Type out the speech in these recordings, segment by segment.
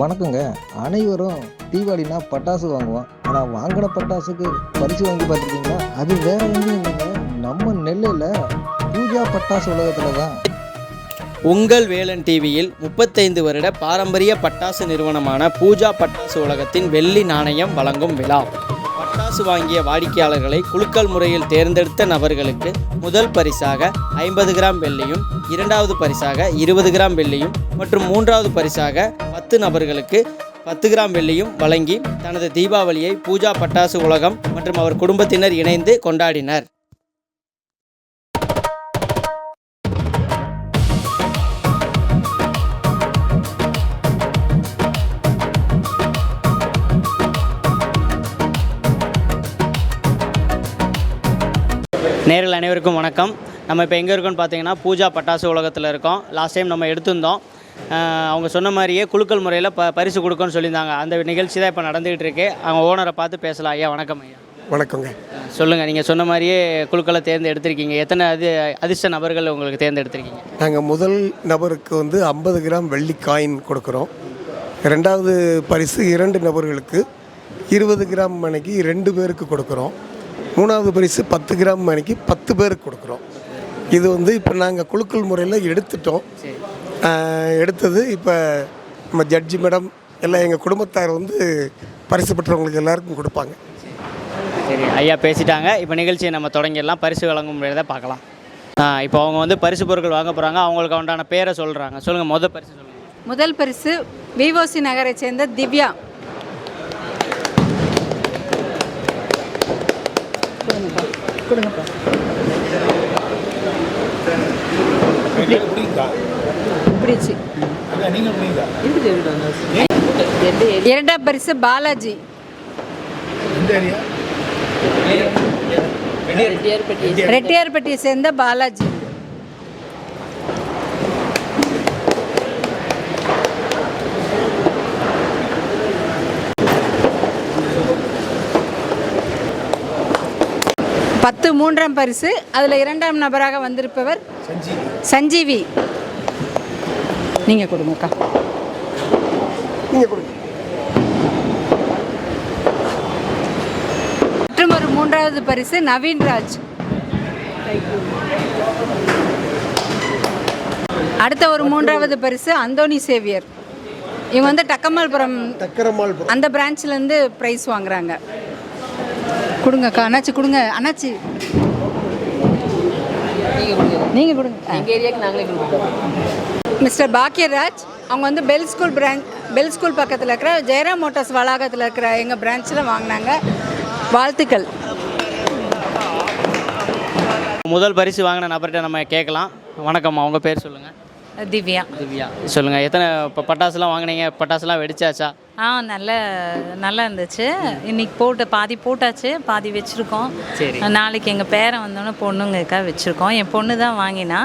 வணக்கங்க. அனைவரும் தீபாவளினா பட்டாசு வாங்குவோம். ஆனால் வாங்கின பட்டாசுக்கு பரிசு வாங்கி பார்த்துருக்கீங்களா? அது வேற எங்கேயும் இல்லைங்க. நம்ம நெல்லையில் பூஜா பட்டாசு உலகத்தில் தான். உங்கள் வேலன் டிவியில் முப்பத்தைந்து வருட பாரம்பரிய பட்டாசு நிறுவனமான பூஜா பட்டாசு உலகத்தின் வெள்ளி நாணயம் வழங்கும் விழா. பட்டாசு வாங்கிய வாடிக்கையாளர்களை குலுக்கல் முறையில் தேர்ந்தெடுத்த நபர்களுக்கு முதல் பரிசாக ஐம்பது கிராம் வெள்ளியும் இரண்டாவது பரிசாக இருபது கிராம் வெள்ளியும் மற்றும் மூன்றாவது பரிசாக பத்து நபர்களுக்கு பத்து கிராம் வெள்ளியும் வழங்கி தனது தீபாவளியை பூஜா பட்டாசு உலகம் மற்றும் அவர் குடும்பத்தினர் இணைந்து கொண்டாடினர். நேரில் அனைவருக்கும் வணக்கம். நம்ம இப்போ எங்கே இருக்கோம்னு பார்த்தீங்கன்னா பூஜா பட்டாசு உலகத்தில் இருக்கோம். லாஸ்ட் டைம் நம்ம எடுத்திருந்தோம். அவங்க சொன்ன மாதிரியே குலுக்கல் முறையில் ப பரிசு கொடுக்கணும்னு சொல்லியிருந்தாங்க. அந்த நிகழ்ச்சி தான் இப்போ நடந்துகிட்டு இருக்கு. அவங்க ஓனரை பார்த்து பேசலாம் ஐயா. வணக்கம் ஐயா. வணக்கங்க. சொல்லுங்கள் நீங்கள் சொன்ன மாதிரியே குழுக்களை தேர்ந்தெடுத்திருக்கீங்க. எத்தனை அது அதிர்ஷ்ட நபர்கள் உங்களுக்கு தேர்ந்தெடுத்திருக்கீங்க? நாங்கள் முதல் நபருக்கு வந்து ஐம்பது கிராம் வெள்ளி காயின் கொடுக்குறோம். ரெண்டாவது பரிசு இரண்டு நபர்களுக்கு இருபது கிராம் மணிக்கு ரெண்டு பேருக்கு கொடுக்குறோம். மூணாவது பரிசு பத்து கிராம் மணிக்கு பத்து பேருக்கு கொடுக்குறோம். இது வந்து இப்போ நாங்கள் குலுக்கல் முறையில் எடுத்துட்டோம். எடுத்தது. இப்போ நம்ம ஜட்ஜி மேடம் எல்லாம் எங்கள் குடும்பத்தார் வந்து பரிசு பெற்றவங்களுக்கு எல்லாருக்கும் கொடுப்பாங்க. சரி ஐயா பேசிட்டாங்க. இப்போ நிகழ்ச்சியை நம்ம தொடங்கிடலாம். பரிசு வழங்கும் முறையை பார்க்கலாம். ஆ இப்போ அவங்க வந்து பரிசு பொருட்கள் வாங்க போகிறாங்க அவங்களுக்கு உண்டான பேரை சொல்கிறாங்க சொல்லுங்கள் மொதல் பரிசு சொல்லுங்கள் முதல் பரிசு விவோசி நகரை சேர்ந்த திவ்யா. கொடுங்கப்பா. கொடுங்கப்பா. பிடிச்சு. இரண்டாம் பரிசு பாலாஜி. ரெட்டியார்பட்டியை சேர்ந்த பாலாஜி. பத்து மூன்றாம் பரிசு. அதில் இரண்டாம் நபராக வந்திருப்பவர் சஞ்சீவி. நீங்கள் கொடுங்கக்கா நீங்கள் கொடுங்க. மற்றும் ஒரு மூன்றாவது பரிசு நவீன்ராஜ் அடுத்த ஒரு மூன்றாவது பரிசு அந்தோனி சேவியர். இவங்க வந்து டக்கமால்புரம் தக்கரமால் அந்த பிரான்ச்லேருந்து ப்ரைஸ் வாங்குறாங்க. கொடுங்கக்கா அண்ணாச்சி கொடுங்க. அண்ணாச்சி. நீங்கள் கொடுங்க. எங்கள் ஏரியாவுக்கு நாங்களே கொடுப்போம். மிஸ்டர் பாக்கியராஜ் அவங்க வந்து bell school branch bell school பக்கத்தில் இருக்கிற ஜெயராம் மோட்டார்ஸ் வளாகத்தில் இருக்கிற எங்கள் பிரான்ச்சில் வாங்கினாங்க. வாழ்த்துக்கள். முதல் பரிசு வாங்கின நபர்கிட்ட நம்ம கேட்கலாம். வணக்கம் அவங்க பேர் சொல்லுங்கள் திவ்யா. திவ்யா. சொல்லுங்கள் எத்தனை இப்போ பட்டாசுலாம் வாங்கினீங்க? பட்டாசுலாம் வெடிச்சாச்சா? ஆ நல்ல நல்லா இருந்துச்சு. இன்னைக்கு போட்டு பாதி போட்டாச்சு பாதி வச்சுருக்கோம். சரி. நாளைக்கு எங்கள் பேரன் வந்தோன்னே பொண்ணுங்கக்கா வச்சுருக்கோம். என் பொண்ணு தான் வாங்கினா.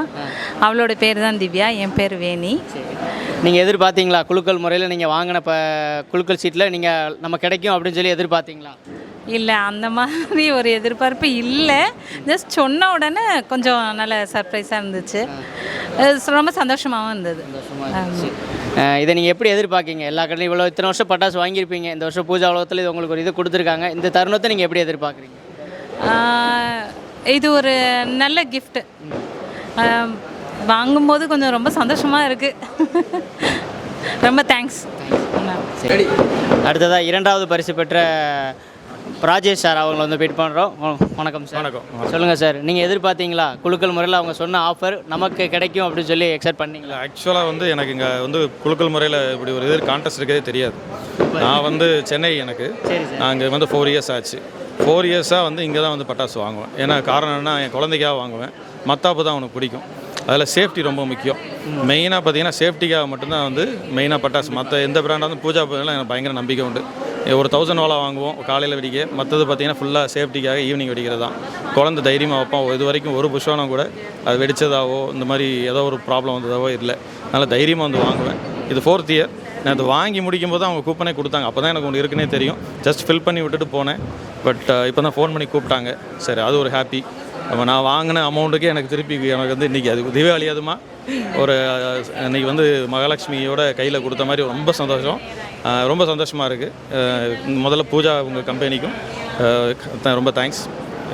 அவளோட பேர் தான் திவ்யா என் பேர் வேணி. நீங்கள் எதிர்பார்த்தீங்களா? குலுக்கல் முறையில் நீங்கள் வாங்கின இப்போ குலுக்கல் சீட்டில் நீங்கள் நம்ம கிடைக்கும் அப்படின்னு சொல்லி எதிர்பார்த்தீங்களா? இல்லை அந்த மாதிரி ஒரு எதிர்பார்ப்பு இல்லை. ஜஸ்ட் சொன்ன உடனே கொஞ்சம் நல்ல சர்ப்ரைஸாக இருந்துச்சு. ரொம்ப சந்தோஷமாகவும் இருந்தது. இதை நீங்கள் எப்படி எதிர்பார்க்கீங்க? எல்லா கடையிலும் இவ்வளோ இத்தனை வருஷம் பட்டாசு வாங்கியிருப்பீங்க. இந்த வருஷம் பூஜா உலகத்தில் இது உங்களுக்கு ஒரு இது கொடுத்துருக்காங்க. இந்த தருணத்தை நீங்கள் எப்படி எதிர்பார்க்குறீங்க? இது ஒரு நல்ல ஆஹ் வாங்கும்போது கொஞ்சம் ரொம்ப சந்தோஷமாக இருக்குது ரொம்ப தேங்க்ஸ் சரி. அடுத்ததாக இரண்டாவது பரிசு பெற்ற ராஜேஷ் சார் அவங்கள வந்து வெயிட் பண்ணுறோம் வணக்கம் சார். வணக்கம். சொல்லுங்கள் சார் நீங்கள் எதிர்பார்த்தீங்களா? குலுக்கல் முறையில் அவங்க சொன்ன ஆஃபர் நமக்கு கிடைக்கும் அப்படின்னு சொல்லி எக்ஸெப்ட் பண்ணீங்களா? ஆக்சுவலாக வந்து எனக்கு இங்கே வந்து குலுக்கல் முறையில் இப்படி ஒரு இது கான்டெஸ்ட் இருக்கதே தெரியாது. நான் வந்து சென்னை எனக்கு. நான் இங்கே வந்து ஃபோர் இயர்ஸ் ஆச்சு. ஃபோர் இயர்ஸாக வந்து இங்கே தான் வந்து பட்டாசு வாங்குவேன். ஏன்னா காரணம் என்ன என் குழந்தைக்காக வாங்குவேன். மத்தாப்பு தான் அவனுக்கு பிடிக்கும். அதில் சேஃப்டி ரொம்ப முக்கியம். மெயினாக பார்த்தீங்கன்னா சேஃப்டிக்காக மட்டும்தான் வந்து மெயினாக பட்டாசு. மற்ற எந்த பிராண்டாக வந்து பூஜா எனக்கு பயங்கர நம்பிக்கை உண்டு. ஒரு தௌசண்ட் வாலா வாங்குவோம் காலையில் வெடிக்க. மற்றது பார்த்தீங்கன்னா ஃபுல்லாக சேஃப்டிக்காக ஈவினிங் வெடிக்கிறது தான். குழந்தை தைரியமாக வைப்போம் இது வரைக்கும் ஒரு புஷ்வானம் கூட அது வெடித்ததாவோ இந்த மாதிரி ஏதோ ஒரு ப்ராப்ளம் வந்ததாவோ இல்லை. அதனால் தைரியமாக வந்து வாங்குவேன். இது ஃபோர்த் இயர் நான் அதை வாங்கி முடிக்கும் போது அவங்க கூப்பனே கொடுத்தாங்க. அப்போ தான் எனக்கு ஒன்று இருக்குன்னே தெரியும். ஜஸ்ட் ஃபில் பண்ணி விட்டுட்டு போனேன். பட் இப்போ தான் ஃபோன் பண்ணி கூப்பிட்டாங்க. சரி அது ஒரு ஹாப்பி அப்போ நான் வாங்கின அமௌண்ட்டுக்கே எனக்கு திருப்பி எனக்கு வந்து இன்றைக்கி அது தீபாவளி அதுமா ஒரு இன்றைக்கி வந்து மகாலட்சுமியோட கையில் கொடுத்த மாதிரி ரொம்ப சந்தோஷம். ரொம்ப சந்தோஷமாக இருக்குது முதல்ல பூஜா உங்கள் கம்பெனிக்கும் ரொம்ப தேங்க்ஸ்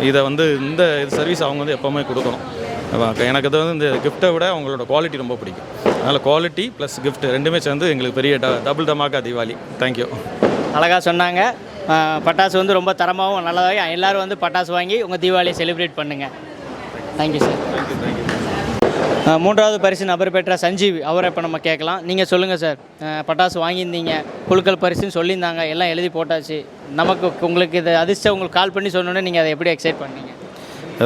இதை வந்து இந்த இது சர்வீஸ் அவங்க வந்து எப்போவுமே கொடுக்கணும். எனக்கு அது வந்து இந்த கிஃப்ட்டை விட அவங்களோட குவாலிட்டி ரொம்ப பிடிக்கும். அதனால் குவாலிட்டி ப்ளஸ் gift ரெண்டுமே சேர்ந்து எங்களுக்கு பெரிய ட டபுள் டமாக்கா தீபாவளி. தேங்க்யூ அழகாக சொன்னாங்க. பட்டாசு வந்து ரொம்ப தரமாகவும் நல்லதாகவும் எல்லாரும் வந்து பட்டாசு வாங்கி உங்கள் தீபாவளியை செலிப்ரேட் பண்ணுங்கள் தேங்க்யூ சார் அஹ், மூன்றாவது பரிசு நபர் பெற்ற சஞ்சீவ் அவரை இப்போ நம்ம கேட்கலாம். நீங்கள் சொல்லுங்கள் சார். பட்டாசு வாங்கியிருந்தீங்க குழுக்கள் பரிசுன்னு சொல்லியிருந்தாங்க எல்லாம் எழுதி போட்டாச்சு. நமக்கு உங்களுக்கு இது அதிர்ஷ்டம் உங்களுக்கு கால் பண்ணி சொன்னோன்னே நீங்கள் அதை எப்படி எக்ஸைட் பண்ணீங்க?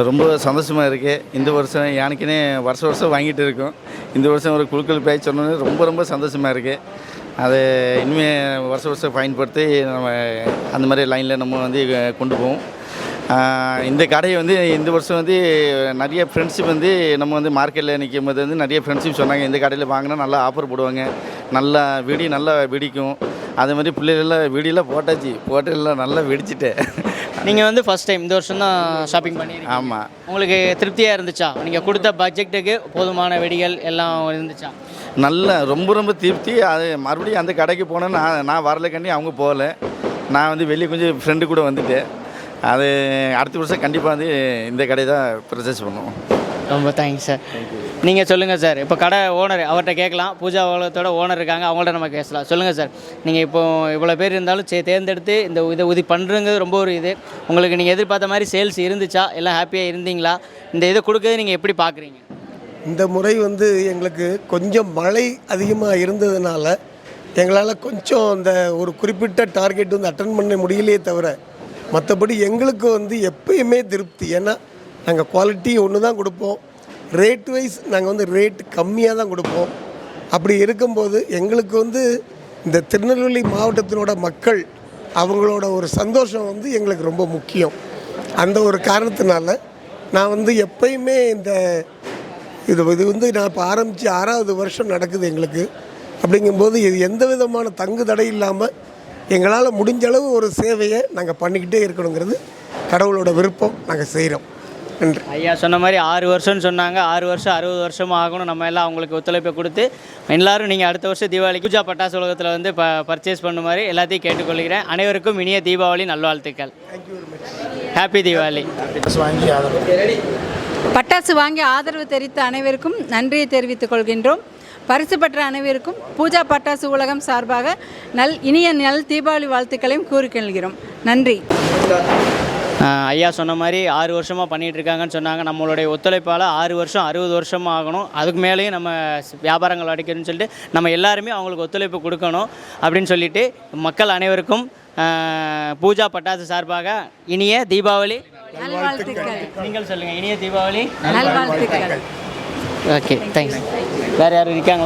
ரொம்ப சந்தோஷமாக இருக்குது இந்த வருஷம் எனக்குன்னே வருஷம் வருஷம் வாங்கிட்டு இருக்கோம். இந்த வருஷம் ஒரு குழுக்கள் பேச்சு சொன்னோன்னே ரொம்ப ரொம்ப சந்தோஷமாக இருக்குது அது இனிமேல் வருஷம் வருஷம் பயன்படுத்தி நம்ம அந்த மாதிரி லைனில் நம்ம வந்து கொண்டு போவோம். இந்த கடையை வந்து இந்த வருஷம் வந்து நிறைய ஃப்ரெண்ட்ஷிப் வந்து நம்ம வந்து மார்க்கெட்டில் நிற்கும் போது வந்து நிறைய ஃப்ரெண்ட்ஷிப் சொன்னாங்க. இந்த கடையில் வாங்கினா நல்லா ஆஃபர் போடுவாங்க. நல்லா வெடி நல்லா வெடிக்கும். அதே மாதிரி பிள்ளைகளெல்லாம் வெடியெல்லாம் போட்டாச்சு. போட்டு எல்லாம் நல்லா வெடிச்சிட்டேன் நீங்கள் வந்து ஃபஸ்ட் டைம் இந்த வருஷம் தான் ஷாப்பிங் பண்ணியிருக்கீங்க ஆமாம் உங்களுக்கு திருப்தியாக இருந்துச்சா? நீங்கள் கொடுத்த பட்ஜெட்டுக்கு போதுமான வெடிகள் எல்லாம் இருந்துச்சா? நல்ல ரொம்ப ரொம்ப திருப்தி. அது மறுபடியும் அந்த கடைக்கு போனேன் நான் நான் வரல கண்டி அவங்க போகல. நான் வந்து வெளியே கொஞ்சம் ஃப்ரெண்டு கூட வந்துட்டேன். அது அடுத்த வருஷம் கண்டிப்பாக வந்து இந்த கடை தான் ப்ரொசஸ் பண்ணுவோம். ரொம்ப தேங்க்ஸ் சார் நீங்கள் சொல்லுங்கள் சார் இப்போ கடை ஓனர் அவர்கிட்ட கேட்கலாம். பூஜா உலகத்தோட ஓனர் இருக்காங்க. அவங்கள்ட்ட நம்ம பேசலாம். சொல்லுங்கள் சார் நீங்கள் இப்போ இவ்வளோ பேர் இருந்தாலும் சே தேர்ந்தெடுத்து இந்த இதை உதவி பண்ணுறங்கிறது ரொம்ப ஒரு இது. உங்களுக்கு நீங்கள் எதிர்பார்த்த மாதிரி சேல்ஸ் இருந்துச்சா? எல்லாம் ஹாப்பியாக இருந்தீங்களா? இந்த இதை கொடுக்கறது நீங்கள் எப்படி பார்க்குறீங்க? இந்த முறை வந்து எங்களுக்கு கொஞ்சம் மழை அதிகமாக இருந்ததுனால எங்களால் கொஞ்சம் அந்த ஒரு குறிப்பிட்ட டார்கெட் வந்து அட்டன் பண்ண முடியலையே தவிர மற்றபடி எங்களுக்கு வந்து எப்பயுமே திருப்தி. ஏன்னா நாங்கள் குவாலிட்டி ஒன்று தான் கொடுப்போம். ரேட் வைஸ் நாங்கள் வந்து ரேட் கம்மியாக தான் கொடுப்போம். அப்படி இருக்கும்போது எங்களுக்கு வந்து இந்த திருநெல்வேலி மாவட்டத்தினோட மக்கள் அவங்களோட ஒரு சந்தோஷம் வந்து எங்களுக்கு ரொம்ப முக்கியம். அந்த ஒரு காரணத்தினால நான் வந்து எப்பயுமே இந்த இது இது வந்து நான் இப்போ ஆரம்பித்து ஆறாவது வருஷம் நடக்குது எங்களுக்கு. அப்படிங்கும்போது இது எந்த விதமான தங்கு தடை இல்லாமல் எங்களால் முடிஞ்ச அளவு ஒரு சேவையை நாங்கள் பண்ணிக்கிட்டே இருக்கணுங்கிறது கடவுளோட விருப்பம் நாங்கள் செய்கிறோம் நன்றி. ஐயா சொன்ன மாதிரி ஆறு வருஷம்னு சொன்னாங்க. ஆறு வருஷம் அறுபது வருஷம் ஆகணும். நம்ம எல்லாம் அவங்களுக்கு ஒத்துழைப்பை கொடுத்து எல்லாரும் நீங்கள் அடுத்த வருஷம் தீபாவளிக்கு பூஜா பட்டாசு உலகத்தில் வந்து ப பர்ச்சேஸ் பண்ண மாதிரி எல்லாத்தையும் கேட்டுக்கொள்கிறேன். அனைவருக்கும் இனிய தீபாவளி நல்வாழ்த்துக்கள். ஹாப்பி தீபாவளி. பட்டாசு வாங்கி ஆதரவு தெரிவித்த அனைவருக்கும் நன்றியை தெரிவித்துக் கொள்கின்றோம். பரிசு பெற்ற அனைவருக்கும் பூஜா பட்டாசு உலகம் சார்பாக நல் இனிய நல் தீபாவளி வாழ்த்துக்களையும் கூறிக்கொள்கிறோம். நன்றி. ஐயா சொன்ன மாதிரி ஆறு வருஷமாக பண்ணிகிட்டு இருக்காங்கன்னு சொன்னாங்க. நம்மளுடைய ஒத்துழைப்பால் ஆறு வருஷம் அறுபது வருஷம் ஆகணும். அதுக்கு மேலேயும் நம்ம வியாபாரங்கள் அடிக்கணும்னு சொல்லிட்டு நம்ம எல்லாருமே அவங்களுக்கு ஒத்துழைப்பு கொடுக்கணும் அப்படின்னு சொல்லிட்டு மக்கள் அனைவருக்கும் பூஜா பட்டாசு சார்பாக இனிய தீபாவளி. நீங்கள் சொல்லுங்கள் இனிய தீபாவளி. நல்வாழ்த்துக்கள். ஓகே தேங்க்ஸ் வேறு யாரும் இருக்காங்களா?